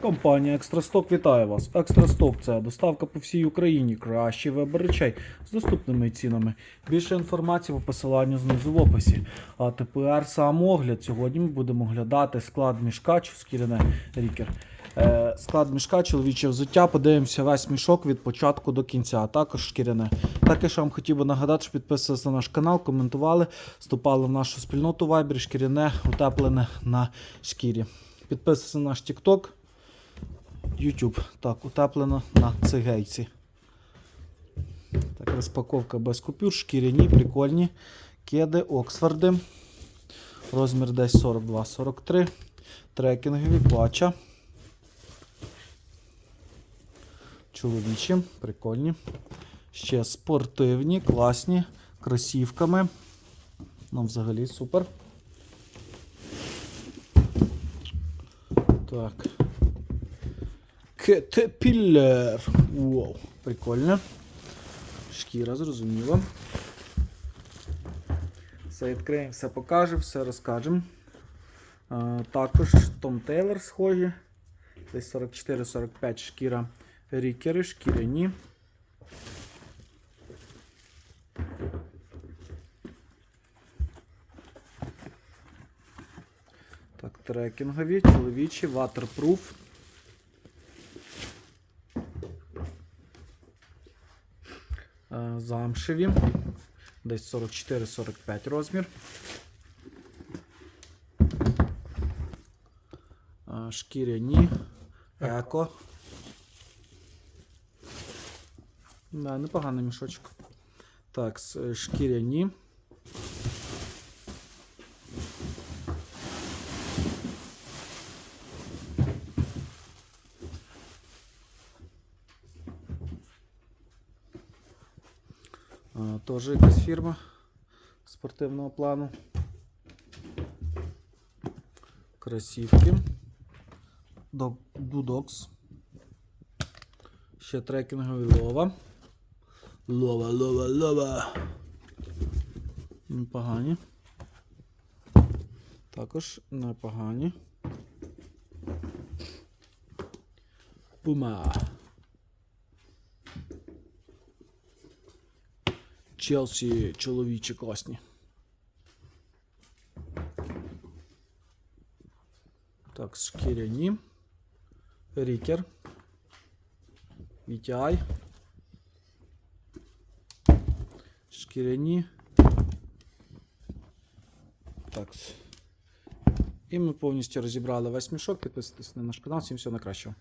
Компанія Екстрасток вітає вас. Екстрасток це доставка по всій Україні. Кращий вибір речей з доступними цінами. Більше інформації по посиланню знизу в описі. А тепер сам огляд. Сьогодні ми будемо оглядати склад мішка шкіряне рікер. Е, склад мішка, чоловіче взуття. Подивимося весь мішок від початку до кінця, а також шкіряне. Також я вам хотів би нагадати, що підписувалися на наш канал, коментували, вступали в нашу спільноту Viber, шкіряне, утеплене на шкірі. Підписуйтесь на наш TikTok. YouTube. Так, утеплено на цигейці. Так, розпаковка без купюр, шкіряні, прикольні. Кеди, Оксфорди. Розмір десь 42-43. Трекінгові, пача. Чоловічі, прикольні. Ще спортивні, класні, кросівками. Ну, взагалі супер. Так. Caterpillar. Вау, прикольно. Шкіра, зрозуміло. Все відкриємо, все покажемо, все розкажемо. Також Том Тейлор схожі. Десь 44-45 шкіра рікери, шкіряні. Так, трекінгові, чоловічі, waterproof. Замшеві. Десь 44-45 розмір. Е, Шкіряні. Еко. Да, непоганий мішочок. Так, е, шкіряні. Тоже якась фірма спортивного плану. Кросівки. До- Дудокс. Ще трекінгові лова. Лова, лова, лова. Непогані. Також непогані. Пума. Челсі чоловічі класні. Так, шкіряні. Рікер. VTI. Шкіряні. Так. І ми повністю розібрали весь мішок. Підписуйтесь на наш канал. Всім всього найкращого.